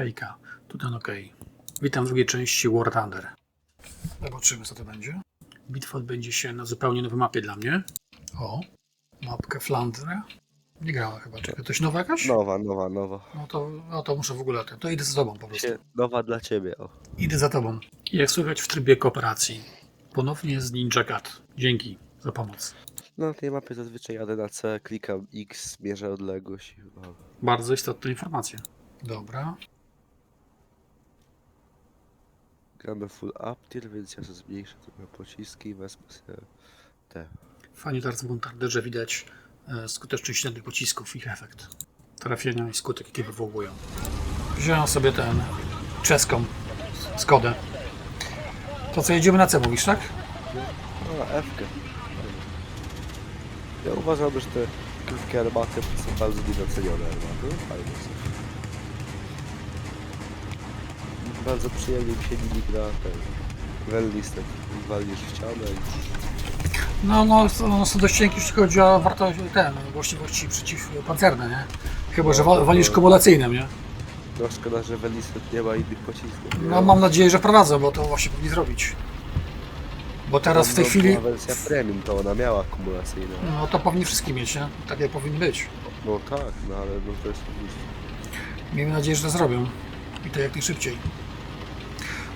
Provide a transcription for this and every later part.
Hejka, tu ten OK. Witam w drugiej części War Thunder. Zobaczymy, co to będzie. Bitwa odbędzie się na zupełnie nowej mapie dla mnie. O, mapkę Flandra. Nie grałem chyba. Czekaj, coś nowa jakaś? Nowa, nowa, nowa. No to, no to muszę w ogóle. To idę za tobą po prostu. Się, nowa dla ciebie, o. Idę za tobą. Jak słychać w trybie kooperacji. Ponownie z Ninja Cat. Dzięki za pomoc. No na tej mapie zazwyczaj jadę na C, klikam X, mierzę odległość. i- O. Bardzo istotne informacje. Dobra. Gramy full up tier, więc ja sobie zmniejszę trochę pociski i wezmę sobie te. Fajnie teraz w Montarderze widać e, skuteczność średnich pocisków, ich efekt. Trafienia i skutek, jaki wywołują. Wziąłem sobie ten czeską Skodę. To co, jedziemy na C, mówisz, tak? No, F. -kę. Ja uważam, że te krótkie armaty są bardzo niedocenione armaty. Fajne są. Bardzo przyjemnie mi się nimi gra ten Wellistek. Walisz w ścianę i No, no, one są dość cienkie, jeśli chodzi o wartość, ten, właściwości przeciwpancerne, nie? Chyba, że wa- walisz kumulacyjnym, nie? no szkoda, że Wellistek nie ma innych pocisków. nie? No, mam nadzieję, że wprowadzą, bo to właśnie powinni zrobić. Bo teraz w tej No, chwili, wersja premium, to ona miała akumulacyjne. no to powinni wszystkie mieć, nie? Tak jak powinni być. No tak, no ale no to jest. Miejmy nadzieję, że to zrobią. I to jak najszybciej.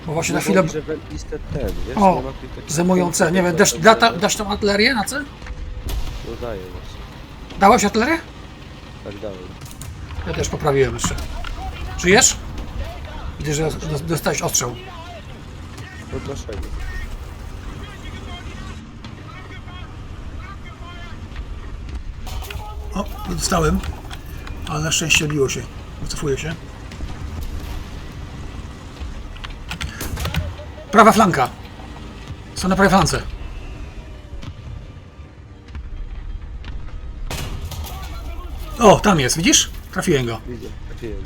Bo właśnie na No chwilę boli, że ten, wiesz, O, nie ma tych takich zajmują C. Nie wiem, dasz, da, ta- dasz tą artylerię na C? No daję właśnie, Dałeś artylerię? tak dałem. Ja też poprawiłem jeszcze. Żyjesz? Widzę, że dos- dostałeś ostrzał. No dlaczego? O, dostałem. Ale na szczęście odbiło się. Wycofuję się. Prawa flanka. Są na prawej flance. O, tam jest, widzisz? Trafiłem go. Widzę, trafiłem.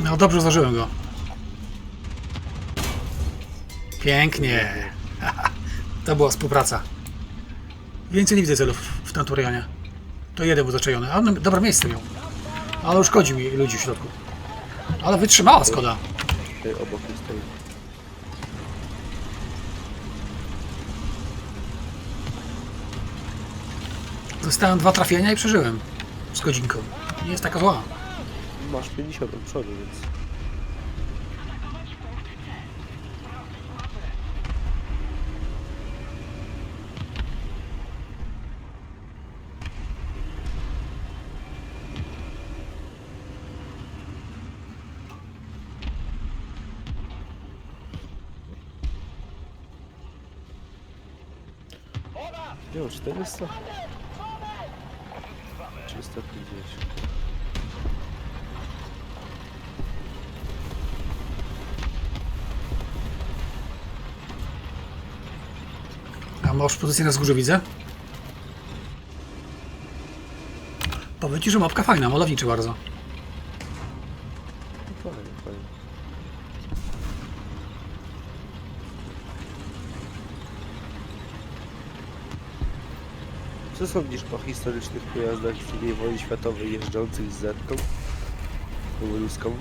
No dobrze zdarzyłem go. Pięknie. To była współpraca. Więcej nie widzę celów w tamtym rejonie. To jeden był zaczajony. A on dobre miejsce miał. Ale uszkodził mi ludzi w środku. Ale wytrzymała Skoda. Tutaj obok mnie stoi. Dostałem dwa trafienia i przeżyłem. Z godzinką. Nie jest taka zła. Masz 50 od przodu, więc... Nie, 400? 350. A masz pozycję na wzgórzu, widzę. Powiem ci, że mapka fajna, malowniczy bardzo. No fajnie, fajnie. Co sądzisz o historycznych pojazdach z II wojny światowej jeżdżących z zetką? Ruską?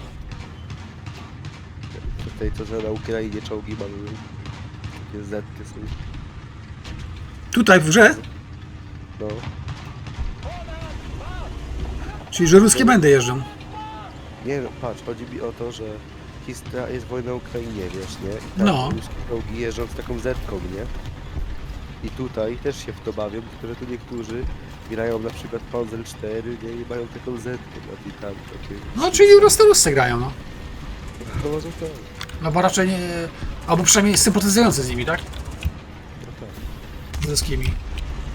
Tutaj to, że na Ukrainie czołgi malują. Takie zetki są. Tutaj w grze, No. czyli że ruskie będę jeżdżą. Nie no, patrz, chodzi mi o to, że historia jest wojna na Ukrainie, wiesz, nie? I tam No. ruskie czołgi jeżdżą z taką zetką, nie? I tutaj też się w to bawią, tylko że tu niektórzy grają na przykład Panzer 4, nie? I mają taką zetkę na tej tam, takie... No, czyli ruscy grają, no. No może tak, No bo raczej nie... Albo przynajmniej sympatyzujący z nimi, tak? no tak. Z ruskimi.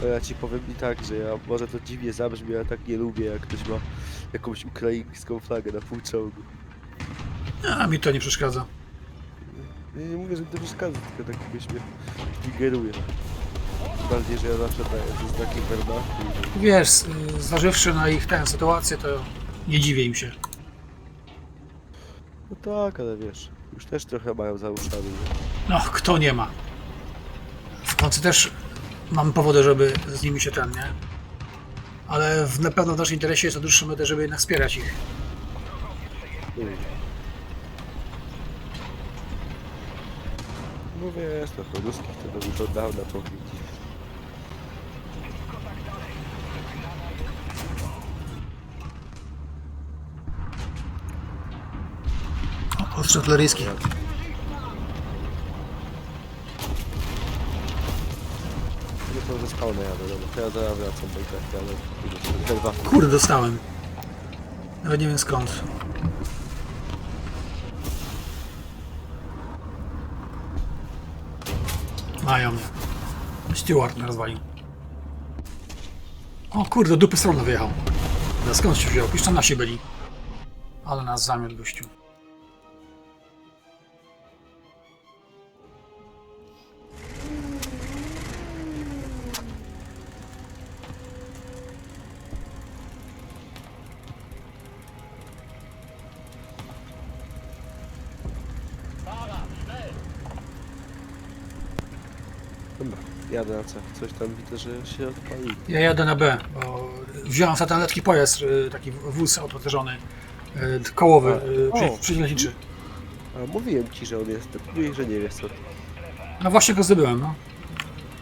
No ja ci powiem i tak, że ja, może to dziwnie zabrzmi, ale tak nie lubię, jak ktoś ma jakąś ukraińską flagę na pół czołgu. A mi to nie przeszkadza. Nie, nie mówię, że mi to przeszkadza, tylko tak mnie ingeruje. Bardziej, że ja zawsze daję te znaki Wehrmachtu. i- Wiesz, y, zważywszy na ich tę sytuację, to nie dziwię im się. No tak, ale wiesz, już też trochę mają za uszami. nie? No, kto nie ma? W końcu też mam powody, żeby z nimi się ten, nie? Ale w, na pewno w naszym interesie jest na dłuższą metę, żeby jednak wspierać ich. Mm. No wiesz, to ruskich to już od dawna powinni. O, Ostrze artyleryjskie. Nie to ze spawna jadę, dobra. To ja zaraz wracam do i tak, kurde, te dwa. Kurde, dostałem. Nawet nie wiem skąd. Mają mnie. Stewart mnie rozwalił. O kurde, do dupy strony wyjechał. No skąd się wziął? Jeszcze nasi byli. Ale nas zamiot gościu. Dobra, jadę na co? Coś tam widzę, że się odpali. Ja jadę na B, bo wziąłem sobie ten letki pojazd, y, taki wóz autoterzony, y, kołowy, y, O. przy- przeciwlotniczy. A mówiłem ci, że on jest, mówię, że nie wiesz co. No właśnie go zdobyłem, no.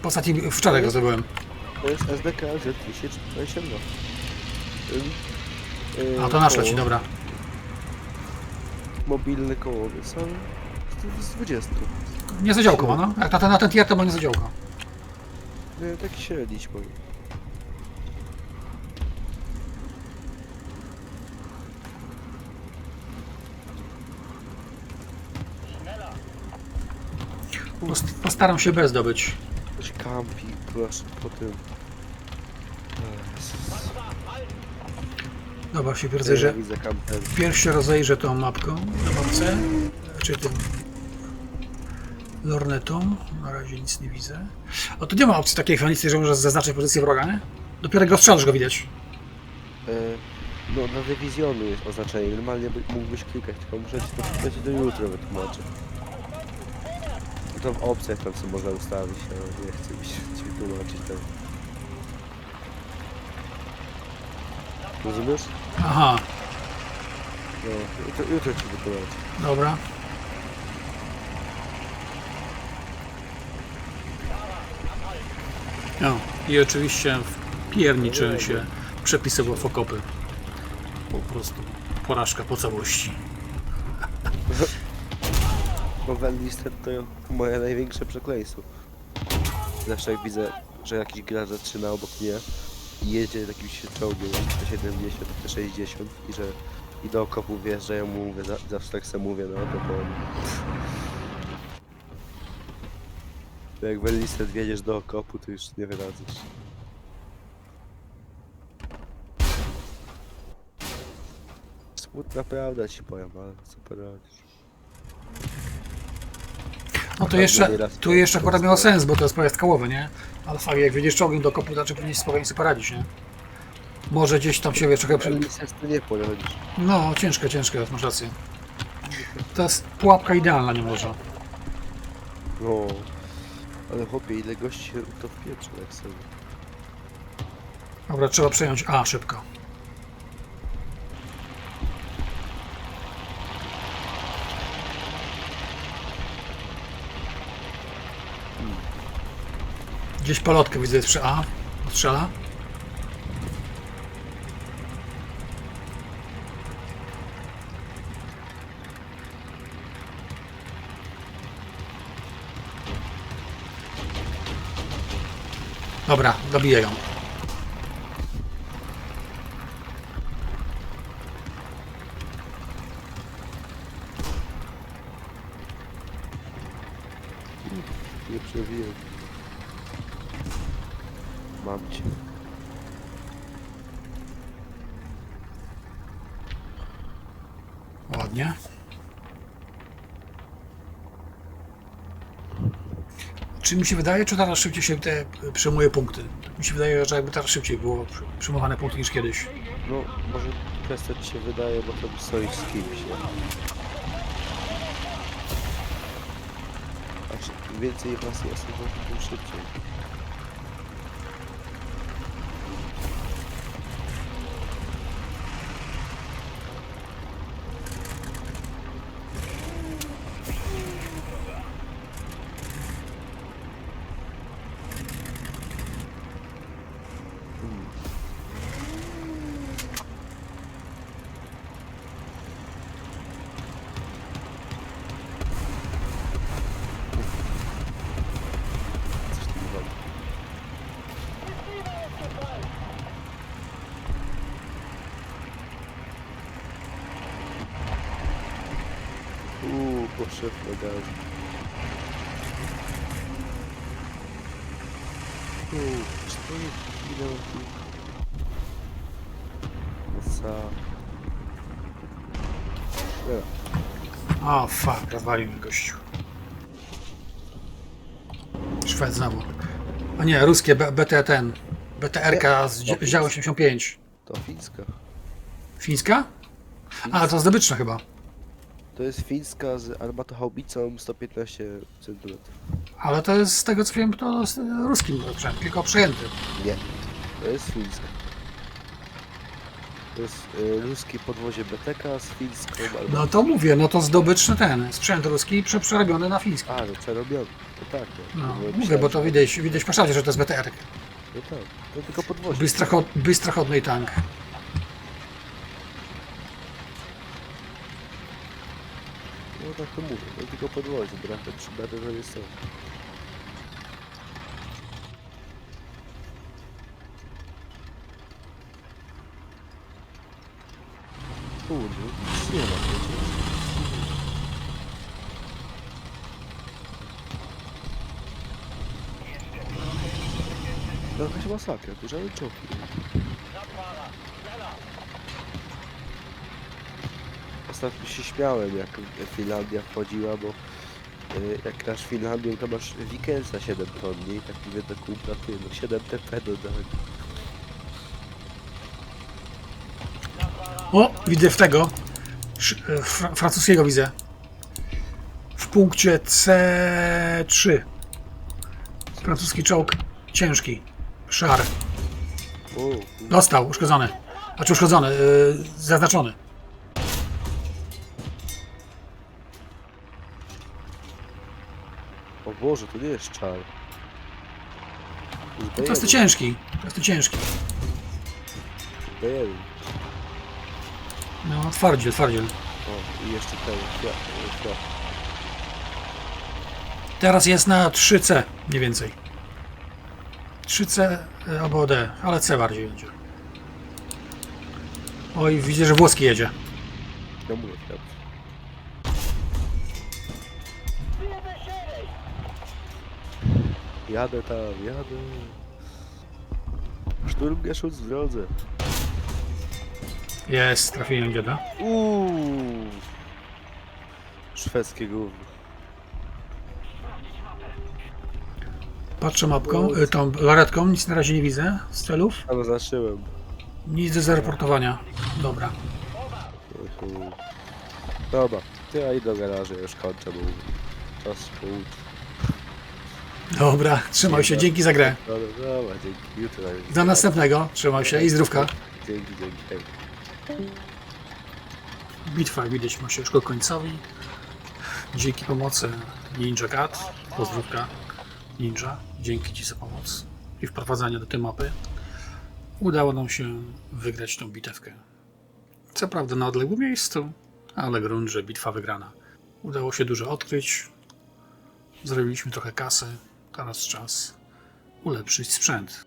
Ostatnim, wczoraj go zdobyłem. To jest SDK Z222. A to nasz leci, dobra. Mobilny kołowy są z- z 20. Nie za działko ma, no. Jak na ten, na ten tier to ma nie za działko. No, taki średni ci powiem. Post- Postaram się bez. Ktoś kampi, proszę, po tym. Dobra, się Ja rozejrzę. widzę kamper. Pierw się rozejrzę tą mapką na mapce, czy tym lornetą. Na razie nic nie widzę. O, tu nie ma opcji takiej chwalicy, że możesz zaznaczyć pozycję wroga, nie? Dopiero jak go strzelasz go widać. E, no, na dywizjonu jest oznaczenie. Normalnie by, mógłbyś klikać, tylko muszę ci to, ci do jutra wytłumaczę. No To w opcjach tam co można ustawić, ale nie chcę mi się ci tłumaczyć tam. Rozumiesz? Aha, No, jutro, jutro ci wytłumaczę. dobra. No, i oczywiście wpierniczyłem się przepisowo w okopy. Po prostu porażka po całości. No Wellister to moje największe przekleństwo. Zawsze jak widzę, że jakiś gracz zaczyna obok mnie i jedzie jakimś czołgiem T70, T60 i że i do okopu wjeżdża, ja mu mówię, za- zawsze tak sobie mówię, no to po To jak Wellister wjedziesz do okopu, to już nie wyradzasz. Smutna prawda ci powiem, ale co poradzisz. No to jeszcze, tu jeszcze akurat miało sens, bo to jest pojazd kołowy, nie? Ale fakt, jak wiedziesz czołgiem do kopu, to powinien spokojnie sobie poradzić, nie? Może gdzieś tam się wie trochę to nie poradzisz. No, ciężko, ciężko, masz rację. To jest pułapka idealna, nie może. No, ale chłopie, ile gości się to wpieprze, jak sobie. Dobra, trzeba przejąć A szybko. Gdzieś polotkę widzę jest przy A. Strzela. Dobra, dobiję ją. Nie przewiję. Mam cię. Ładnie. Czy mi się wydaje, czy teraz szybciej się te przyjmuje punkty? Mi się wydaje, że jakby teraz szybciej było przy- przyjmowane punkty niż kiedyś. No, może kwestia ci się wydaje, bo to stoisz z kimś, nie? A czy- im więcej was jest, to tym szybciej. Poszedł na gaz. Uuu, cztery. Masa. O, fuck, rozwalił mnie gościu. Szwed znowu. A nie, ruskie BT ten. BTR z dzie- z działu 85. to fińska. Fińska? A, to zdobyczna chyba. To jest fińska z armatohaubicą 115 cm. Ale to jest z tego co wiem, to jest ruskim sprzęt, tylko przejęty. Nie, to jest fińska. To jest y, ruskie podwozie BTK z fińską armatą. No to mówię, no to zdobyczny ten, sprzęt ruski prze- przerobiony na fiński. A, no przerobiony. To tak, no. No, Bo mówię, myślałem, bo to że- widać, widać w paszadzie, że to jest BTR. No tak, to tylko podwozie. Bystrochod, bystrochodny tank. No tak to mówię, no tylko podwozie, brak tak przydatne, że jest to. Kurde, nic nie ma przecież. To jakaś masakra, tu żaden czołg nie ma. Ostatnio się śmiałem, jak Finlandia wchodziła, bo y, jak grasz Finlandią, to masz Wickensa 7 ton, nie? I tak mówię do kumpla, ty, no 7 TP dodałem. O, widzę w tego. e, Fra francuskiego widzę. W punkcie C3. Francuski czołg ciężki. Szar. Dostał, uszkodzony. Znaczy uszkodzony, yy, zaznaczony. Boże, to nie jest czar. To jest to ciężki. To jest to ciężki. B1. No, twardziel, twardziel. O, i jeszcze ten, kwiat, kwiat. Teraz jest na 3C, mniej więcej. 3C y, albo D, ale C bardziej będzie. Oj, widzę, że włoski jedzie. No mówię, kwiat. Jadę tam, jadę. Szturm Geszut w drodze. Jest, trafiłem dziada. Uuu. Szwedzkie gówno. Patrzę mapką, y, tą laretką, nic na razie nie widzę z celów. A zaznaczyłem. Nic do zareportowania. Dobra. Dobra, to ja idę do garażu, już kończę, bo czas południa. Dobra, trzymaj się, dzięki za grę. Dobra, dobra, dzięki. Jutro. Do następnego, trzymaj się i zdrówka. Dzięki, dzięki. Bitwa, jak widać, ma się już ku końcowi. Dzięki pomocy Ninja Cat, pozdrówka Ninja, dzięki Ci za pomoc i wprowadzanie do tej mapy, udało nam się wygrać tą bitewkę. Co prawda na odległym miejscu, ale grunt, że bitwa wygrana. Udało się dużo odkryć, zrobiliśmy trochę kasy, teraz czas ulepszyć sprzęt.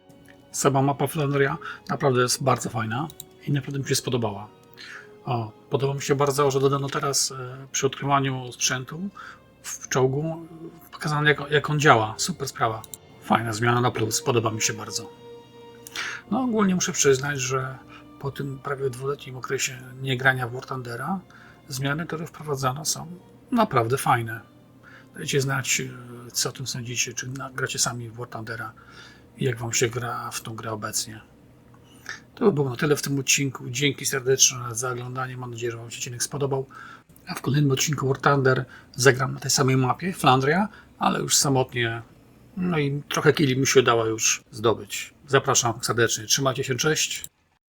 Sama mapa Flandria naprawdę jest bardzo fajna i naprawdę mi się spodobała. O, podoba mi się bardzo, że dodano teraz e, przy odkrywaniu sprzętu w czołgu e, pokazano jak, jak on działa. Super sprawa. Fajna zmiana na plus, podoba mi się bardzo. No ogólnie muszę przyznać, że po tym prawie dwuletnim okresie niegrania w War Thundera zmiany, które wprowadzano są naprawdę fajne. Dajcie znać, e, co o tym sądzicie, czy gracie sami w War Thundera jak wam się gra w tą grę obecnie. To by było na tyle w tym odcinku. Dzięki serdeczne za oglądanie. Mam nadzieję, że Wam się odcinek spodobał. A w kolejnym odcinku War Thunder zagram na tej samej mapie, Flandria, ale już samotnie. No i trochę kili mi się udało już zdobyć. Zapraszam serdecznie. Trzymajcie się, cześć.